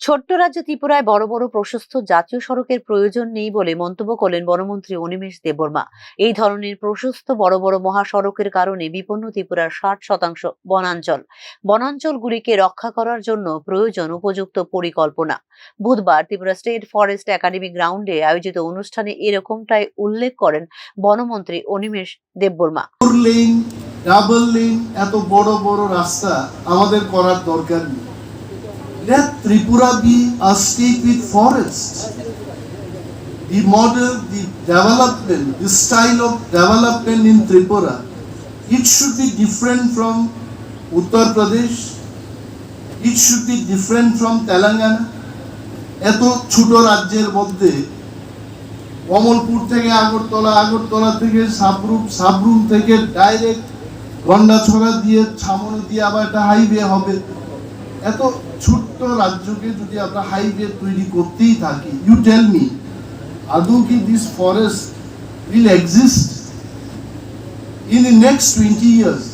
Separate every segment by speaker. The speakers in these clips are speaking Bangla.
Speaker 1: ছোট্ট রাজ্য ত্রিপুরায় বড় বড় প্রশস্ত জাতীয় সড়কের প্রয়োজন নেই বলে মন্তব্য করলেন বনমন্ত্রী অনিমেষ দেববর্মা। এই ধরনের প্রশস্ত বড় বড় মহাসড়কের কারণে বিপন্ন ত্রিপুরার ষাট শতাংশ বনাঞ্চল। বনাঞ্চলগুলিকে রক্ষা করার জন্য প্রয়োজন উপযুক্ত পরিকল্পনা। বুধবার ত্রিপুরা স্টেট ফরেস্ট একাডেমি গ্রাউন্ডে আয়োজিত অনুষ্ঠানে এরকমটাই উল্লেখ করেন বনমন্ত্রী অনিমেষ দেববর্মা।
Speaker 2: ডাবল লেন এত বড় বড় রাস্তা আমাদের করার দরকার নেই। Let Tripura be a state with forests the model the development the style of development in tripura it should be different from uttar pradesh it should be different from telangana এত ছোট রাজ্যের মধ্যে কমলপুর থেকে আগরতলা আগরতলা থেকে সাবরুম সাবরুম থেকে ডাইরেক্ট গন্ডাছড়া দিয়ে ছামনি দিয়ে আবার একটা হাইওয়ে হবে এত ছোট্ট রাজ্যকে যদি আমরা হাইওয়ে তৈরি করতেই থাকি ইউ টেল মি আদৌ কি this forest will exist in the next twenty years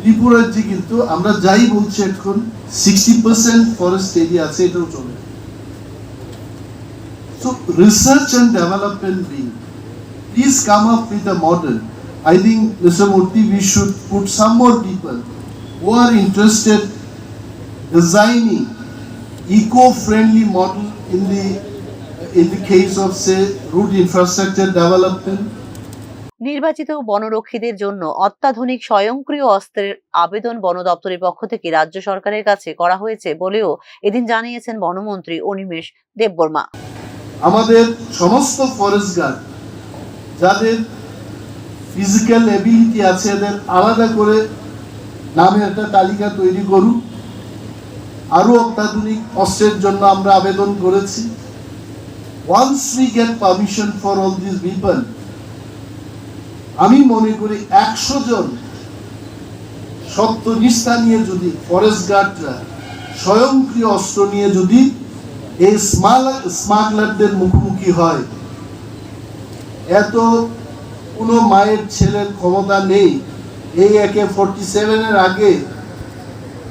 Speaker 2: ত্রিপুরার যে কিন্তু আমরা যাই বলছি এখন সিক্সটি পার্সেন্ট ফরেস্ট এরিয়া আছে এটাও চলে So research and development wing, please come up with a model. I think, Mr. Murthy, we should put some more people who are interested designing eco-friendly model in the in the case of say road infrastructure development.
Speaker 1: নির্বাচিত বনরক্ষীদের জন্য অত্যাধুনিক স্বয়ংক্রিয় অস্ত্রের আবেদন বন দপ্তরের পক্ষ থেকে রাজ্য সরকারের কাছে করা হয়েছে বলেও এদিন জানিয়েছেন বনমন্ত্রী অনিমেষ দেববর্মা
Speaker 2: আমাদের সমস্ত ফরেস্ট গার্ড যাদের ফিজিক্যাল এবিলিটি আছে এদের আলাদা করে নামের একটা তালিকা তৈরি করুন আরও অত্যাধুনিক অস্ত্রের জন্য আমরা আবেদন করেছি। Once we get permission for all this people আমি মনে করি একশো জন সত্যনিষ্ঠা নিয়ে যদি ফরেস্ট গার্ডরা স্বয়ংক্রিয় অস্ত্র নিয়ে যদি এই স্মাগলারদের মুখোমুখি হয়, এত কোনো মায়ের ছেলের ক্ষমতা নেই। এই একে ফোরটি সেভেনের আগে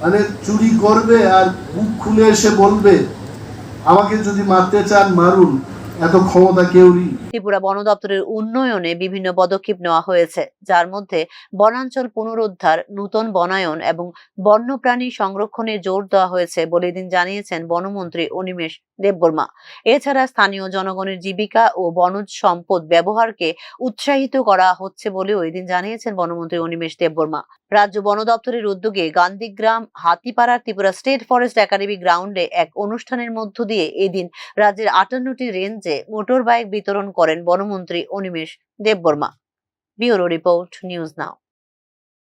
Speaker 2: মানে চুরি করবে আর বুক খুলে এসে বলবে আমাকে যদি মারতে চান মারুন। এত ক্ষমতা কেউরই
Speaker 1: ত্রিপুরা বন দপ্তরের উন্নয়নে বিভিন্ন পদক্ষেপ নেওয়া হয়েছে, যার মধ্যে বনাঞ্চল পুনরুদ্ধার, নূতন বনায়ন এবং বন্যপ্রাণী সংরক্ষণে জোর দেওয়া হয়েছে বলে এদিন জানিয়েছেন বনমন্ত্রী অনিমেষ দেববর্মা। এছাড়া স্থানীয় জনগণের জীবিকা ও বনজ সম্পদ ব্যবহারকে উৎসাহিত করা হচ্ছে বলেও এদিন জানিয়েছেন বনমন্ত্রী অনিমেষ দেববর্মা। রাজ্য বন দপ্তরের উদ্যোগে গান্ধীগ্রাম হাতিপাড়ার ত্রিপুরা স্টেট ফরেস্ট একাডেমি গ্রাউন্ডে এক অনুষ্ঠানের মধ্য দিয়ে এদিন রাজ্যের আটান্নটি রেঞ্জে মোটর বাইক বিতরণ করেন বনমন্ত্রী Animesh Debbarma. Bureau report news now.